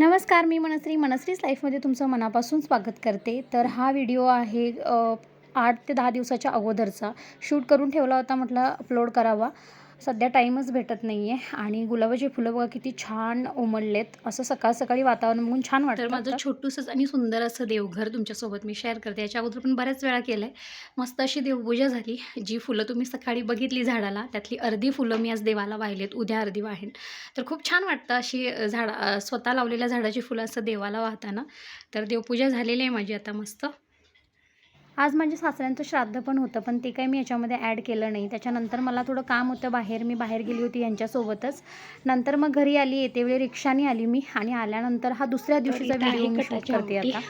नमस्कार मी मनश्री. मनश्रीज लाईफमध्ये तुमचं मनापासून स्वागत करते. तर हा व्हिडिओ आहे आठ ते दहा दिवसाच्या अगोदरचा. शूट करून ठेवला होता म्हटलं अपलोड करावा. सध्या टाईमच भेटत नाही आहे आणि गुलाबाची फुलं बघा किती छान उमललेत. असं सकाळ सकाळी वातावरण बघून छान तर वाटतं माझं छोटूसंच आणि सुंदर असं देवघर तुमच्यासोबत मी शेअर करते. याच्या अगोदर पण बऱ्याच वेळा केलं आहे मस्त अशी देवपूजा झाली. जी फुलं तुम्ही सकाळी बघितली झाडाला त्यातली अर्धी फुलं मी आज देवाला वाहिलेत उद्या अर्धी वाहेन. तर खूप छान वाटतं अशी झाडा स्वतः लावलेल्या झाडाची फुलं असं देवाला वाहताना. तर देवपूजा झालेली आहे माझी आता मस्त. आज माझ्या सासऱ्यांचं श्राद्ध पण होतं पण ते काही मी याच्यामध्ये ॲड केलं नाही. त्याच्यानंतर मला थोडं काम होतं बाहेर. मी बाहेर गेली होती यांच्यासोबतच. नंतर मग घरी आली येते वेळी रिक्षाने आली मी आणि आल्यानंतर हा दुसऱ्या दिवशीचा व्हिडिओ मी शूट करते. आता.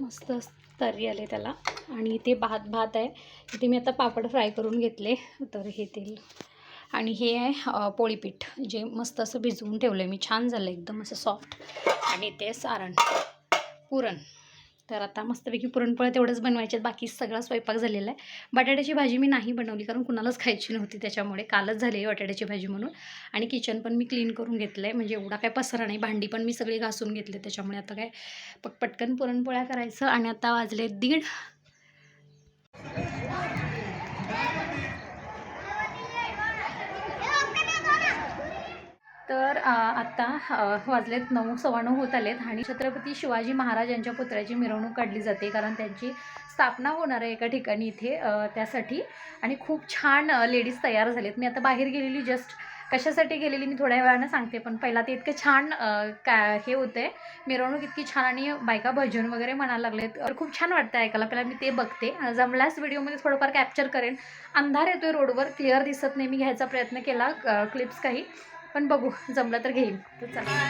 मस्त तर्री आले त्याला. आणि इथे भात भात आहे. इथे मी आता पापड फ्राय करून घेतले. तर हे तेल. आणि हे आहे पोळीपीठ जे मस्त असं भिजवून ठेवलं आहे मी. छान झालं एकदम असं सॉफ्ट आणि ते सारण पुरण. तर आता मस्तपैकी पुरणपोळ्या तेवढंच बनवायचे आहेत बाकी सगळा स्वयंपाक झालेला आहे. बटाट्याची भाजी मी नाही बनवली कारण कुणालाच खायची नव्हती त्याच्यामुळे. कालच झाली बटाट्याची भाजी म्हणून. आणि किचन पण मी क्लीन करून घेतलं आहे म्हणजे एवढा काय पसरा नाही. भांडी पण मी सगळी घासून घेतले त्याच्यामुळे आता काय पट पटकन पुरणपोळ्या करायचं आणि आता वाजले दीड. तर आत्ता वाजलेत नऊ सव्वा होत आलेत आणि छत्रपती शिवाजी महाराज यांच्या पुतळ्याची मिरवणूक काढली जाते कारण त्यांची स्थापना होणार आहे एका ठिकाणी इथे त्यासाठी. आणि खूप छान लेडीज तयार झालेत. मी आता बाहेर गेलेली जस्ट कशासाठी गेलेली मी थोड्या वेळानं सांगते पण पहिला ते इतकं छान का हे होतं आहे मिरवणूक इतकी छान आणि बायका भजन वगैरे म्हणायला लागलेत. तर खूप छान वाटतं ऐकायला. पहिला मी ते बघते. जमल्यास व्हिडिओमध्ये थोडंफार कॅप्चर करेन. अंधार येतोय रोडवर क्लिअर दिसत नाही. मी घ्यायचा प्रयत्न केला क्लिप्स काही. पण बघू जमलं तर घेईन. तर चला.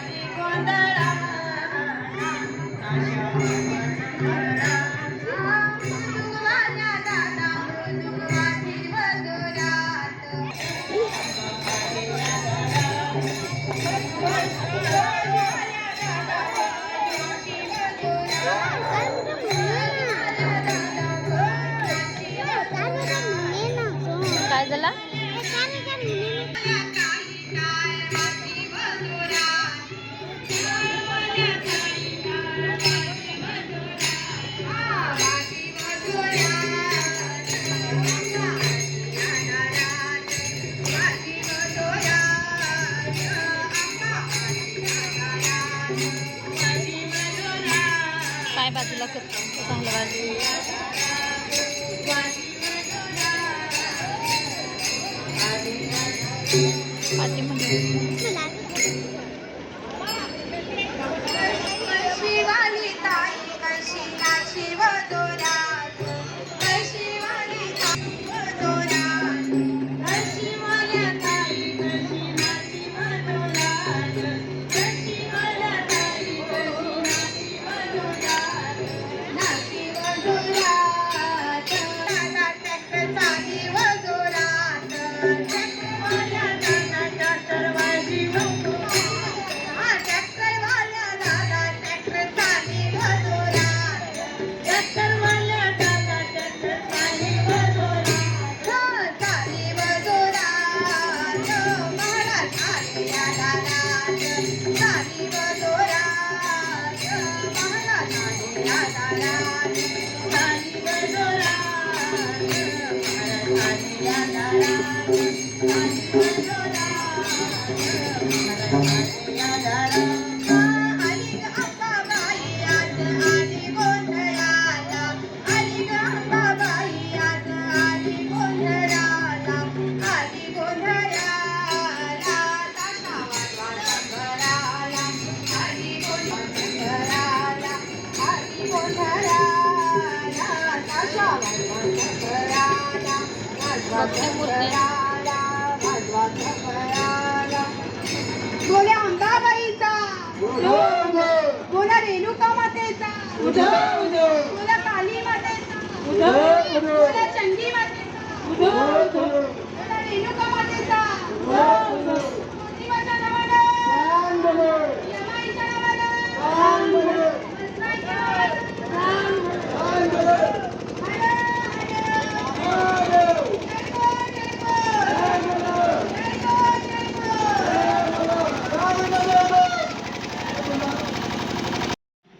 Pati mo yun. Malala. बोला रेणुका मातेचा बोला काली मातेचा बोला चंडी मातेचा बोला रेणुका मातेचा शिवाच्या नावानं यमाईच्या नावानं कृष्णाच्या नावानं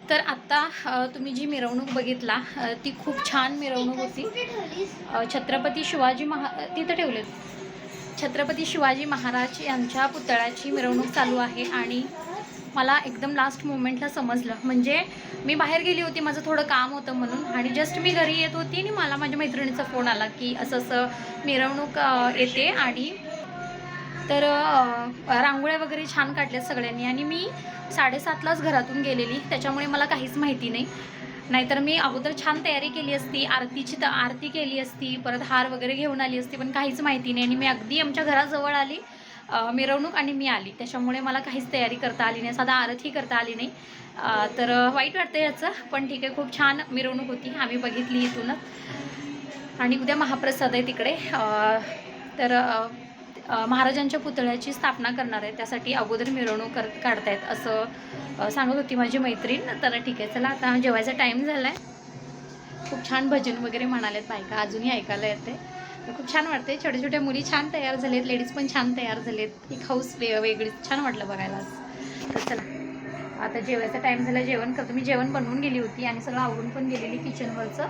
तर आत्ता अ, तुम्ही जी मिरवणूक बघितला. ती खूप छान मिरवणूक होती. छत्रपती शिवाजी महा तिथं ठेवले. छत्रपती शिवाजी महाराज यांच्या पुतळ्याची मिरवणूक चालू आहे आणि मला एकदम लास्ट मोमेंटला समजलं. म्हणजे मी बाहेर गेली होती माझं थोडं काम होतं म्हणून आणि जस्ट मी घरी येत होती आणि मला माझ्या मैत्रिणीचा फोन आला की असं असं मिरवणूक येते आणि तर रांगोळ्या वगैरे छान काढल्यात सगळ्यांनी आणि मी साडेसातलाच घरातून गेलेली. त्याच्यामुळे मला काहीच माहिती नाही. नाहीतर मी अगोदर छान तयारी केली असती आरतीची तर आरती केली असती परत हार वगैरे घेऊन आली असती पण काहीच माहिती नाही. आणि मी अगदी आमच्या घराजवळ आली मिरवणूक आणि मी आली. त्याच्यामुळे मला काहीच तयारी करता आली नाही. साधा आरती करता आली नाही. तर वाईट वाटतं याचं पण ठीक आहे. खूप छान मिरवणूक होती. आम्ही बघितली इथूनच. आणि उद्या महाप्रसाद आहे तिकडे. तर महाराजांच्या पुतळ्याची स्थापना करणार आहे त्यासाठी अगोदर मिरवणूक कर काढतायत असं सांगत होती माझी मैत्रीण. तर ठीक आहे चला आता जेवायचा टाईम झाला आहे खूप छान भजन वगैरे म्हणालेत बायका अजूनही ऐकायला येते. खूप छान वाटते छोट्या छोट्या मुली छान तयार झालेत लेडीज पण छान तयार झालेत. एक हाऊस वे वेगळीच छान वाटलं बघायला तर चला आता जेवायचा टाईम झाला जेवण करतो. मी जेवण बनवून गेली होती आणि सगळं आवडून पण गेलेली किचनवरचं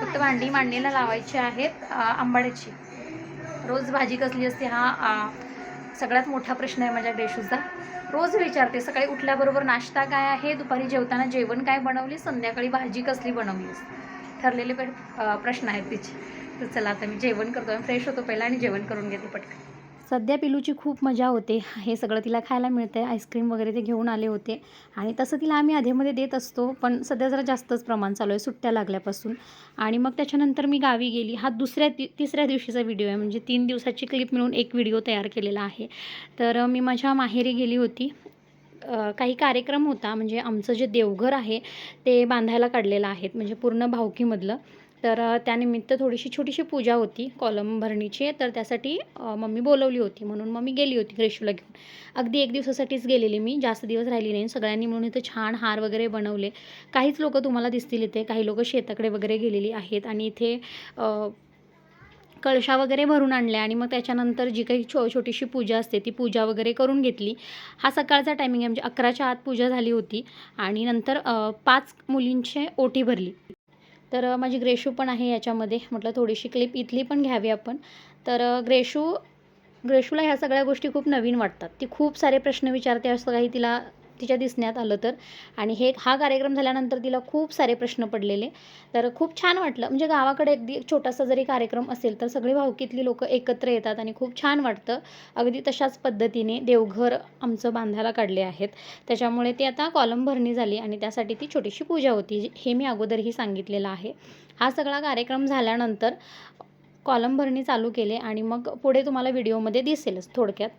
फक्त भांडी मांडणीला लावायची आहेत आंबाड्याची. रोज भाजी कसली असते हा सगळ्यात मोठा प्रश्न आहे माझ्या डेशूचा रोज विचारते सकाळी उठल्याबरोबर नाश्ता काय आहे? दुपारी जेवताना जेवण काय बनवली? संध्याकाळी भाजी कसली बनवलीस ठरलेले प्रश्न आहेत तिचे. तर चला आता मी जेवण करतो फ्रेश होतो पहिला आणि जेवण करून घेते पटकन. सध्या पिलूची खूप मजा होते. हे सगळं तिला खायला मिळतं आहे आईस्क्रीम वगैरे ते घेऊन आले होते. आणि तसं तिला आम्ही अधेमध्ये देत असतो पण सध्या जरा जास्तच प्रमाण चालू आहे सुट्ट्या लागल्यापासून. आणि मग त्याच्यानंतर मी गावी गेली. हा दुसऱ्या ति तिसऱ्या दिवशीचा व्हिडिओ आहे. म्हणजे तीन दिवसाची क्लिप मिळून एक व्हिडिओ तयार केलेला आहे. तर मी माझ्या माहेरी गेली होती. काही कार्यक्रम होता. म्हणजे आमचं जे देवघर आहे ते बांधायला काढलेलं आहेत. म्हणजे पूर्ण भावकीमधलं. तर त्यानिमित्त थोडीशी छोटीशी पूजा होती कॉलम भरणीची. तर त्यासाठी मम्मी बोलवली होती. म्हणून मम्मी गेली होती रेशूला घेऊन. अगदी एक दिवसासाठीच गेलेली मी. जास्त दिवस राहिली नाही. सगळ्यांनी म्हणून इथं छान हार वगैरे बनवले. काहीच लोक तुम्हाला दिसतील इथे. काही लोक शेताकडे वगैरे गेलेली आहेत आणि इथे कळशा वगैरे भरून आणल्या आणि मग त्याच्यानंतर जी काही छो छोटीशी पूजा असते ती पूजा वगैरे करून घेतली. हा सकाळचा टायमिंग आहे. म्हणजे अकराच्या आत पूजा झाली होती आणि नंतर पाच मुलींचे ओटी भरली. तर माझी ग्रेशू पण आहे याच्यामध्ये. म्हटलं थोडीशी क्लिप इथली पण घ्यावी आपण. तर ग्रेशू ग्रेशूला ह्या सगळ्या गोष्टी खूप नवीन वाटतात. ती खूप सारे प्रश्न विचारते असं काही तिला तिच्या दिसण्यात आलं तर. आणि हे हा कार्यक्रम झाल्यानंतर तिला खूप सारे प्रश्न पडलेले. तर खूप छान वाटलं. म्हणजे गावाकडे अगदी छोटासा जरी कार्यक्रम असेल तर सगळी भावकीतली लोक एकत्र येतात आणि खूप छान वाटतं. अगदी तशाच पद्धतीने देवघर आमचं बांधायला काढले आहेत. त्याच्यामुळे ती आता कॉलम भरणी झाली आणि त्यासाठी ती छोटीशी पूजा होती. हे मी अगोदरही सांगितलेलं आहे. हा सगळा कार्यक्रम झाल्यानंतर कॉलम भरणी चालू केले आणि मग पुढे तुम्हाला व्हिडिओमध्ये दिसेलच थोडक्यात.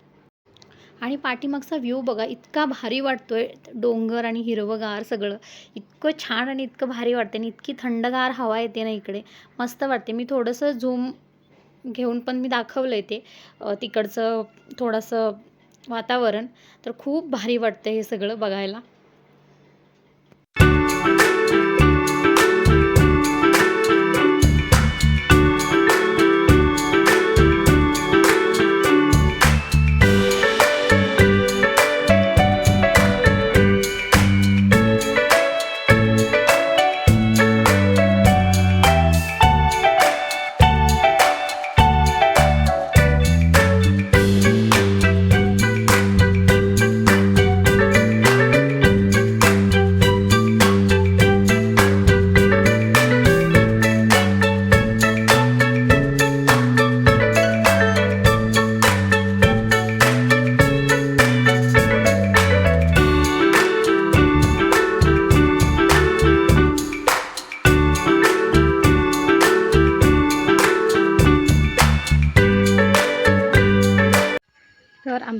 आणि पाठीमागचा व्ह्यू बघा इतका भारी वाटतो आहे डोंगर आणि हिरवंगार सगळं. इतकं छान आणि इतकं भारी वाटते आणि इतकी थंडगार हवा येते ना इकडे. मस्त वाटते मी थोडंसं झूम घेऊन पण मी दाखवलं आहे ते तिकडचं थोडंसं वातावरण. तर खूप भारी वाटतं हे सगळं बघायला.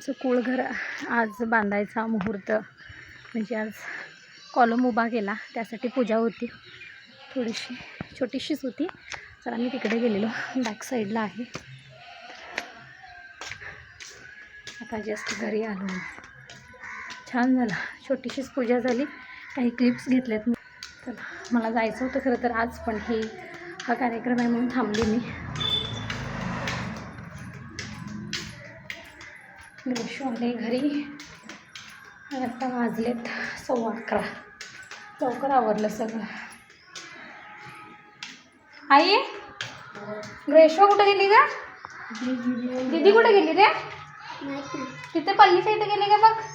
आमचं कुळघर आज बांधायचा मुहूर्त. म्हणजे आज कॉलम उभा केला. त्यासाठी पूजा होती. थोडीशी छोटीशीच होती. तर आम्ही तिकडे गेलेलो. बॅक साईडला आहे. आता जस्ट घरी आलो छान झाला. छोटीशीच पूजा झाली. काही क्लिप्स घेतल्यात मी. तर मला जायचं होतं खरं तर आज पण हे हा कार्यक्रम आहे म्हणून थांबले मी. ग्रेशू आले घरी. आणि आता वाजलेत सव्वा अकरा. लवकर आवरलं सगळं. आई? ग्रेशवा कुठं गेली का दीदी कुठे गेली रे? तिथे पल्लीच्या इथे गेली का बघ.